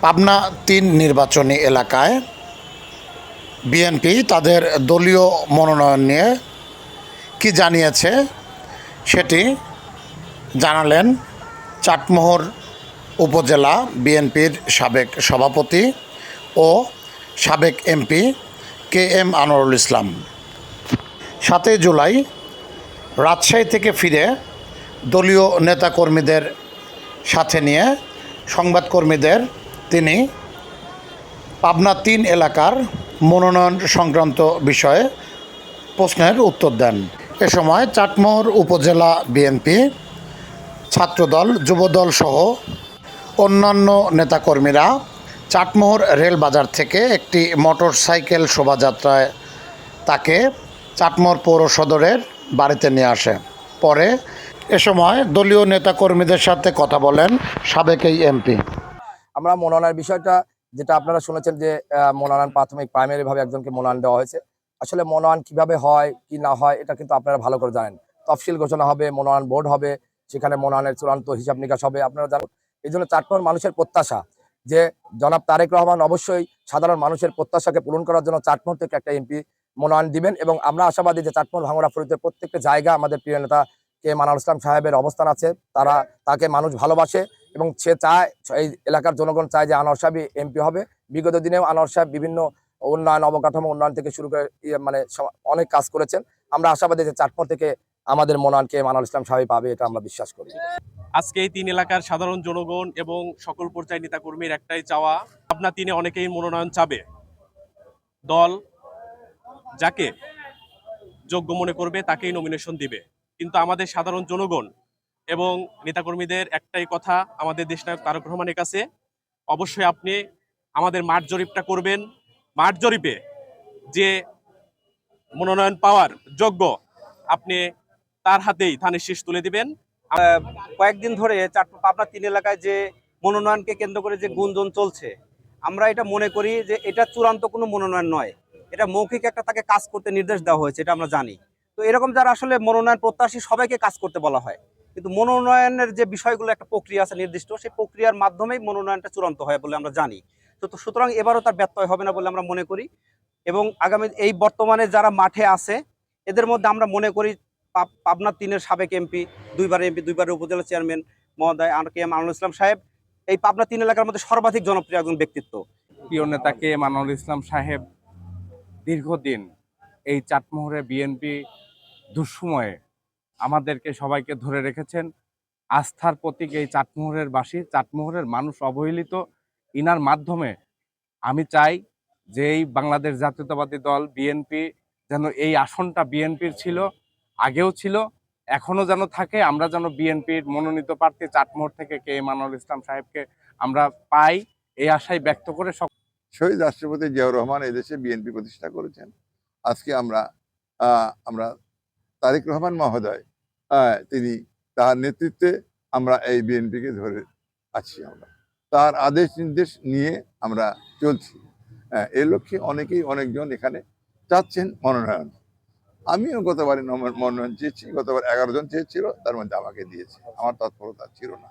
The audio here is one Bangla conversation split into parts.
পাবনা তিন নির্বাচনী এলাকায় বিএনপি তাদের দলীয় মনোনয়ন নিয়ে কি জানিয়েছে সেটি জানালেন চাটমোহর উপজেলা বিএনপির সাবেক সভাপতি ও সাবেক MP K M Anwarul Islam. সাতই জুলাই রাজশাহী থেকে ফিরে দলীয় নেতাকর্মীদের সাথে নিয়ে সংবাদকর্মীদের তিনি পাবনা তিন এলাকার মনোনয়ন সংক্রান্ত বিষয়ে প্রশ্নের উত্তর দেন। এ সময় চাটমোহর উপজেলা বিএনপি, ছাত্রদল, যুবদল সহ অন্যান্য নেতাকর্মীরা চাটমোহর রেল বাজার থেকে একটি মোটর সাইকেল শোভাযাত্রায় তাকে চাটমোহর পৌর সদরের বাড়িতে নিয়ে আসে। পরে এ সময় দলীয় নেতাকর্মীদের সাথে কথা বলেন সাবেক এই এমপি। আমরা মনোনয়নের বিষয়টা যেটা আপনারা শুনেছেন যে মনোনয়ন প্রাথমিক প্রাইমারি ভাবে একজনকে মনোনয়ন দেওয়া হয়েছে। আসলে মনোনয়ন কীভাবে হয়, কি না হয়, এটা কিন্তু আপনারা ভালো করে জানেন। তফসিল ঘোষণা হবে, মনোনয়ন বোর্ড হবে, সেখানে মনোনয়নের চূড়ান্ত হিসাব নিকাশ হবে, আপনারা জানেন। এই জন্য চাটমোহর মানুষের প্রত্যাশা যে, জনাব তারেক রহমান অবশ্যই সাধারণ মানুষের প্রত্যাশাকে পূরণ করার জন্য চাটমোহর থেকে একটা এমপি মনোনয়ন দিবেন এবং আমরা আশাবাদী যে চাটমোহর ভাঙড়া ফরিদের প্রত্যেকটা জায়গা আমাদের প্রিয় নেতা কে মানাল ইসলাম সাহেবের অবস্থান আছে। তারা তাকে মানুষ ভালোবাসে। এবং সে চায়, এই এলাকার জনগণ চায় যে আনোয়ার সাহেব এমপি হবে। বিগত দিনেও আনোয়ার সাহেব বিভিন্ন উন্নয়ন অবকাঠামো উন্নয়ন থেকে শুরু করে ইয়ে মানে অনেক কাজ করেছেন। আমরা আশাবাদী যে চাটমোহর থেকে আমাদের মনোনয়নকে মানাল ইসলাম সাহেব পাবে, এটা আমরা বিশ্বাস করি। আজকে এই তিন এলাকার সাধারণ জনগণ এবং সকল পর্যায়ের নেতাকর্মীর একটাই চাওয়া আপনার তিনি অনেকেই মনোনয়ন চাবে। দল যাকে যোগ্য মনে করবে তাকেই নমিনেশন দিবে। কিন্তু আমাদের সাধারণ জনগণ এবং নেতাকর্মীদের একটাই কথা, আমাদের দেশনায়ক তারক রহমানের কাছে, অবশ্যই আপনি আমাদের মাঠ জরিপটা করবেন। মাঠ জরিপে যে মনোনয়ন পাওয়ার যোগ্য, আপনি তার হাতেই ধানের শীষ তুলে দিবেন। কয়েকদিন ধরে চার পাবনা তিন এলাকায় যে মনোনয়নকে কেন্দ্র করে যে গুঞ্জন চলছে, আমরা এটা মনে করি যে এটা চূড়ান্ত কোনো মনোনয়ন নয়। এটা মৌখিক একটা তাকে কাজ করতে নির্দেশ দেওয়া হয়েছে, এটা আমরা জানি। তো এরকম যারা আসলে মনোনয়ন প্রত্যাশী সবাইকে কাজ করতে বলা হয়। কিন্তু মনোনয়নের যে বিষয়গুলো একটা প্রক্রিয়া আছে নির্দিষ্ট, সেই প্রক্রিয়ার মাধ্যমেই মনোনয়নটা চূড়ান্ত হয় বলে আমরা জানি। তো সুতরাং এবারও তার ব্যত্যয় হবে না বলে আমরা মনে করি এবং আগামী এই বর্তমানে যারা মাঠে আছে, এদের মধ্যে আমরা মনে করি পাব- পাবনা তিনের সাবেক এমপি দুইবার এমপি, দুইবারের উপজেলা চেয়ারম্যান মহোদয় আর কে এম আনুল ইসলাম সাহেব, এই পাবনা তিন এলাকার মধ্যে সর্বাধিক জনপ্রিয় একজন ব্যক্তিত্ব। প্রিয় নেতা কে মানুল ইসলাম সাহেব দীর্ঘদিন এই চাটমোহরে বিএনপি দুঃসময়ে আমাদেরকে সবাইকে ধরে রেখেছেন। আস্থার প্রতীক এই চাটমোহরের বাসী। চাটমোহরের মানুষ অবহেলিত। ইনার মাধ্যমে আমি চাই যে এই বাংলাদেশ জাতীয়তাবাদী দল, বিএনপি, যেন এই আসনটা বিএনপির ছিল, আগেও ছিল, এখনও যেন থাকে। আমরা যেন বিএনপির মনোনীত প্রার্থী চাটমোহর থেকে কে মানুল ইসলাম সাহেবকে আমরা পাই। এই আশাই ব্যক্ত করে সব শহীদ রাষ্ট্রপতি জিয়াউর রহমান এদেশে বিএনপি প্রতিষ্ঠা করেছেন। আজকে আমরা আমরা তারেক রহমান মহোদয় তিনি তার নেতৃত্বে আমরা এই বিএনপিকে ধরে আছি আমরা। তার আদেশ নির্দেশ নিয়ে আমরা চলছি। এর লক্ষ্যে অনেকেই অনেকজন এখানে চাচ্ছেন মনোনয়ন। আমিও গতবারে মনোনয়ন চেয়েছি, গতবার এগারো জন চেয়েছিল, তার মধ্যে আমাকে দিয়েছে। আমার তৎপরতা ছিল না।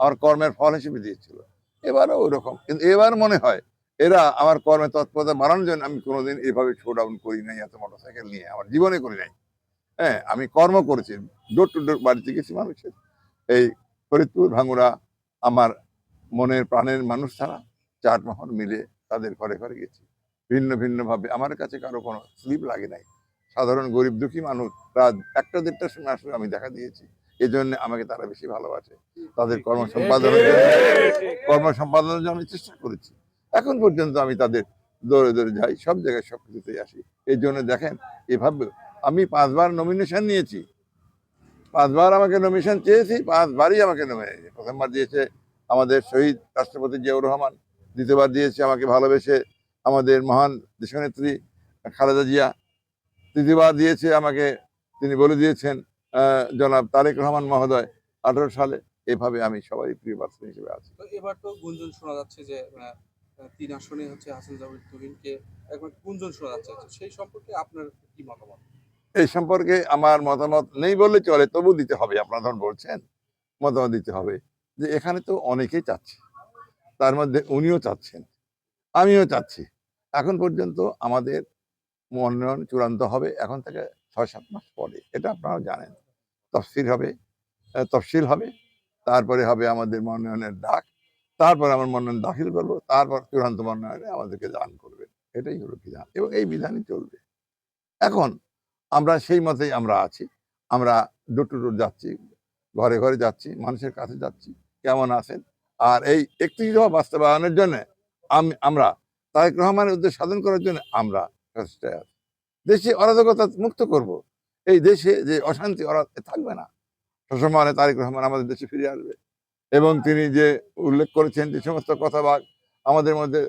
আমার কর্মের ফল হিসেবে দিয়েছিল। এবারও ওই রকম কিন্তু এবার মনে হয়, এরা আমার কর্মে তৎপরতা বাড়ানোর জন্য আমি কোনোদিন এভাবে শো ডাউন করি নাই, এত মোটরসাইকেল নিয়ে, আমার জীবনে করি নাই। হ্যাঁ আমি কর্ম করেছি। ডোর টু ডোর বাড়িতে গেছি মানুষের। এই ফরিদপুর ভাঙুরা আমার মনের প্রাণের মানুষ ছাড়া চাটমোহন মিলে তাদের ঘরে ঘরে গেছি। ভিন্ন ভিন্নভাবে। আমার কাছে কারও কোনো স্লিপ লাগে নাই। সাধারণ গরিব দুঃখী মানুষ রাত একটা দেড়টার সময় আসলে আমি দেখা দিয়েছি। এই জন্য আমাকে তারা বেশি ভালোবাসে। তাদের কর্ম সম্পাদনের জন্য কর্ম সম্পাদনের জন্য চেষ্টা করেছি। এখন পর্যন্ত আমি তাদের দৌড়ে দৌড়ে যাই, সব জায়গায় সব কিছুতেই আসি। এই জন্য দেখেন এভাবে আমি পাঁচবার নমিনেশন নিয়েছি। পাঁচবার আমাকে নমিনেশন চেয়েছি, পাঁচবারই আমাকে নমিনেছে প্রথমবার দিয়েছে আমাদের শহীদ রাষ্ট্রপতি জিয়াউর রহমান, দ্বিতীয়বার দিয়েছে আমাকে ভালোবেসে আমাদের মহান দেশনেত্রী খালেদা জিয়া, তৃতীয়বার দিয়েছে আমাকে, তিনি বলে দিয়েছেন জনাব তারেক রহমান মহোদয়, আঠারো সালে। এভাবে আমি সবারই প্রিয় পার্সন হিসেবে আছি। এবার তো গুঞ্জন শোনা যাচ্ছে যে তিন আসনে হচ্ছে হাসান জাবির তুহিনকে একবার গুঞ্জন শোনা যাচ্ছে। সেই সম্পর্কে আপনার কি মতামত? এই সম্পর্কে আমার মতামত নেই বললে চলে তবু দিতে হবে, আপনারা ধরুন বলছেন, মতামত দিতে হবে যে এখানে তো অনেকেই চাচ্ছে, তার মধ্যে উনিও চাচ্ছেন, আমিও চাচ্ছি। এখন পর্যন্ত আমাদের মনোনয়ন চূড়ান্ত হবে এখন থেকে ছয় সাত মাস পরে, এটা আপনারা জানেন। তফসিল হবে তফসিল হবে, তারপরে হবে আমাদের মনোনয়নের ডাক, তারপর আমার মনোনয়ন দাখিল করব, তারপর চূড়ান্ত মনোনয়নে আমাদেরকে দান করবেন, এটাই হলো বিধান এবং এই বিধানই চলবে। এখন আমরা সেই মতেই আমরা আছি। আমরা ডোর টু যাচ্ছি, ঘরে ঘরে যাচ্ছি, মানুষের কাছে যাচ্ছি, কেমন আছেন? আর এই একত্রিশ দফা বাস্তবায়নের জন্য আমি, আমরা, তারেক রহমানের উদ্দেশ্য সাধন করার জন্য আমরা দেশে অরাজকতা মুক্ত করব। এই দেশে যে অশান্তি থাকবে না। সসম্মানে তারেক রহমান আমাদের দেশে ফিরে আসবে। এবং তিনি যে উল্লেখ করেছেন যে সমস্ত কথা বা আমাদের মধ্যে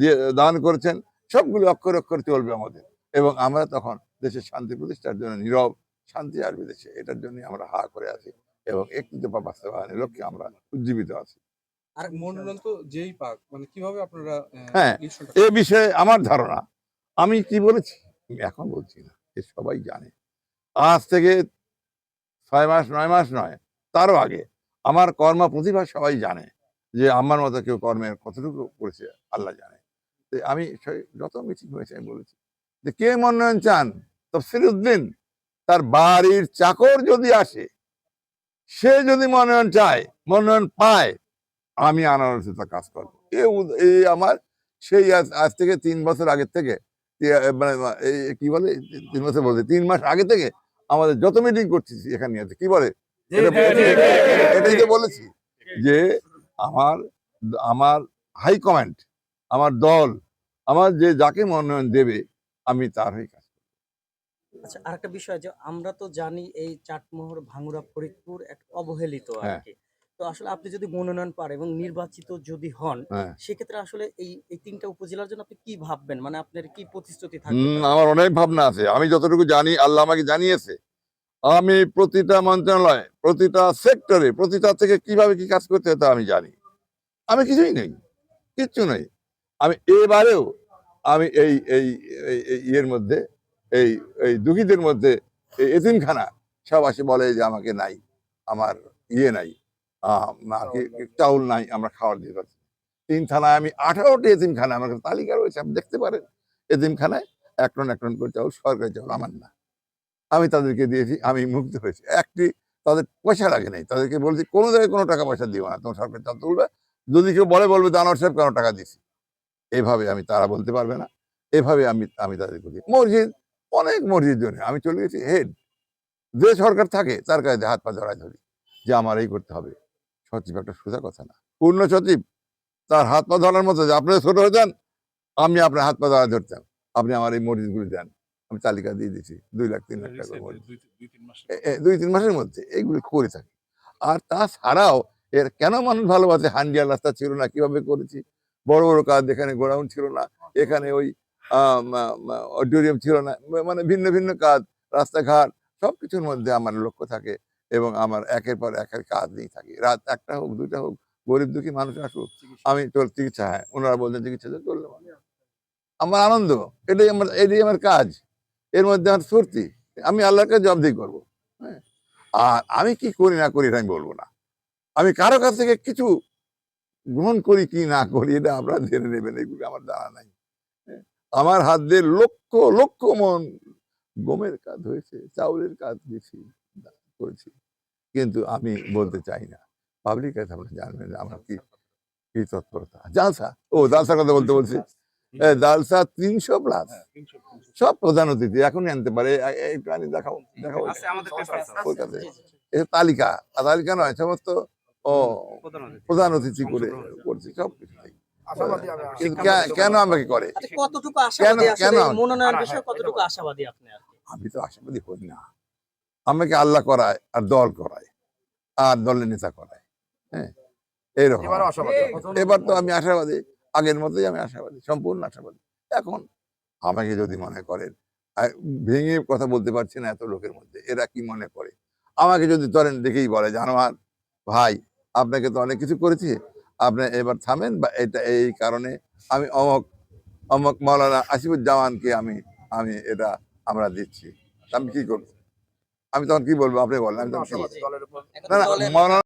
দিয়ে দান করেছেন, সবগুলো অক্ষর অক্ষর চলবে আমাদের। এবং আমরা তখন দেশের শান্তি প্রতিষ্ঠার জন্য নীরব শান্তি আসবে দেশে এটার জন্য আমরা হা করে আছি এবং একটি দফা বাস্তবায়নের লক্ষ্যে আমরা উজ্জীবিত আছি। আর মনোনয়ন তো যেই পাক মানে কীভাবে আপনারা হ্যাঁ, এ বিষয়ে আমার ধারণা আমি কি বলেছি? এখন বলছি না এ সবাই জানে। আজ থেকে ছয় মাস নয় মাস নয় তারও আগে আমার কর্ম প্রতিভা সবাই জানে যে আমার মতো কেউ কর্মের কতটুকু করেছে আল্লাহ জানে। আমি যত মিটিং হয়েছে আমি বলেছি যে কে মনোনয়ন চান? তফসিল উদ্দিন তার বাড়ির চাকর যদি আসে সে যদি মনোনয়ন চায় মনোনয়ন পায় আমি আনারসিতা কাজ করব। এই আমার সেই আজ থেকে তিন বছর আগের থেকে মানে এই কি বলে? তিন বছর বলতে তিন মাস আগে থেকে আমাদের যত মিটিং করছি এখানে আছে, কি বলে? এটা- এটাই তো বলেছি যে আমার আমার হাই কমান্ড আমার দল আমার যে যাকে মনোনয়ন দেবে আমি তার হয়ে কাজ আচ্ছা আরেকটা বিষয় যে আমরা তো জানি এই চাটমোহর ভাঙ্গুরা ফরিদপুর এক অবহেলিত আর হ্যাঁ। কি। তো আসলে আপনি যদি মনোনয়ন পান এবং নির্বাচিত যদি হন হ্যাঁ। সেক্ষেত্রে আসলে এই এই তিনটা উপজেলার জন্য আপনি কি ভাববেন? মানে আপনার কি প্রতিশ্রুতি থাকবে আমার অনেক ভাবনা আছে। আমি যতটুকু জানি আল্লাহ আমাকে জানিয়েছে। আমি প্রতিটা মন্ত্রণালয় প্রতিটা সেক্টরে প্রতিটা থেকে কীভাবে কি কাজ করতে হয় তা আমি জানি। আমি কিছুই নেই। কিচ্ছু নেই। আমি এবারেও আমি এই এই এই- এই ইয়ের মধ্যে এই এই দুঃখীদের মধ্যে এই এতিমখানা সব আসে বলে যে আমাকে নাই আমার ইয়ে নাই চাউল নাই। আমরা খাওয়ার দিতে পারছি তিন থানায় আমি আঠারোটি এতিমখানা আমার কাছে তালিকা রয়েছে আপনি দেখতে পারেন। এতিমখানায় এক টন এক টন করে চাউল সরকারি চাউল আমার না। আমি তাদেরকে দিয়েছি আমি মুক্ত হয়েছি। একটি তাদের পয়সা লাগে নাই তাদেরকে বলছি কোনো জায়গায় কোনো টাকা পয়সা দিও না তোমার সরকার চাল তুলবে। যদি কেউ বলে বলবে দানোয়ার সাহেব কেন টাকা দিছি এইভাবে আমি তারা বলতে পারবে না। এভাবে আমি আমি তাদেরকে দিই। মসজিদ অনেক মসজিদ জন্য আমি চলে গেছি হেড যে সরকার থাকে তার কাছে হাত পা জড়ায় ধরি যে আমার এই করতে হবে। সচিব একটা সোজা কথা না। পূর্ণ সচিব তার হাত পা ধরার মতো যে আপনারা ছোট হয়ে যান আমি আপনার হাত পা ধরা ধরতাম। আপনি আমার এই মসজিদগুলি দেন আমি তালিকা দিয়ে দিচ্ছি দুই লাখ তিন লাখ টাকা দুই তিন মাসের মধ্যে এইগুলি করে থাকি। আর তাছাড়াও এর কেন মানুষ ভালোবাসে? হান্ডিয়াল রাস্তা ছিল না কীভাবে করেছি? বড় বড় কাজ এখানে গোডাউন ছিল না এখানে ওই অডিটোরিয়াম ছিল না। মানে ভিন্ন ভিন্ন কাজ রাস্তাঘাট সব কিছুর মধ্যে আমার লক্ষ্য থাকে এবং আমার একের পর একের কাজ নিয়ে থাকি। রাত একটা হোক দুইটা হোক গরিব দুঃখী মানুষ আসুক আমি তোর চিকিৎসা হ্যাঁ। ওনারা বলছেন চিকিৎসা দিয়ে চললাম আমার আনন্দ এটাই আমার এটাই আমার কাজ। এর মধ্যে আমার ফুর্তি আমি আল্লাহকে জবাবদিহি করব। হ্যাঁ। আর আমি কি করি না করি এটা আমি বলব না। আমি কারও কাছ থেকে কিছু গ্রহণ করি কি না করি এটা আপনারা জেনে নেবেন এগুলো আমার জানা নাই। আমার হাত দিয়ে লক্ষ লক্ষ মন গমের কাজ হয়েছে চাউলের কাজ দিয়েছি করেছি। কিন্তু আমি বলতে চাই না। পাবলিক কাছে আপনারা জানবেন আমার কি কি তৎপরতা? জালসা? ও জালসার কথা বলতে বলছি। জালসা তিনশো প্লাস সব প্রধান অতিথি এখনই আনতে পারে। একটু আনি দেখাও দেখাও। এ তালিকা। তালিকা নয় সমস্ত ও। প্রধান অতিথি। করে করছি সব কিছু কেন আমাকে করে? আচ্ছা কতটুকু আশাবাদী কেন? মনোনয়ন বিষয়ে কতটুকু আশাবাদী আপনি আমি তো আশাবাদী হই না। আমাকে আল্লাহ করায় আর দল করায় আর দলের নেতা করায়। হ্যাঁ এইরকম এবার তো আমি আশাবাদী। আগের মতোই আমি আশাবাদী সম্পূর্ণ আশাবাদী। এখন আমাকে যদি মনে করেন ভেঙে কথা বলতে পারছি না এত লোকের মধ্যে এরা কি মনে করে? আমাকে যদি ধরেন দেখেই বলে জানোয়ার ভাই আপনাকে তো অনেক কিছু করেছি আপনি এবার থামেন বা এটা এই কারণে আমি অমক অমক মৌলানা আসিফুজ্জামানকে আমি আমি এটা আমরা দিচ্ছি। আমি কি করব? আমি তখন কি বলব? আপনি বলেন আমি তখন না না মৌলানা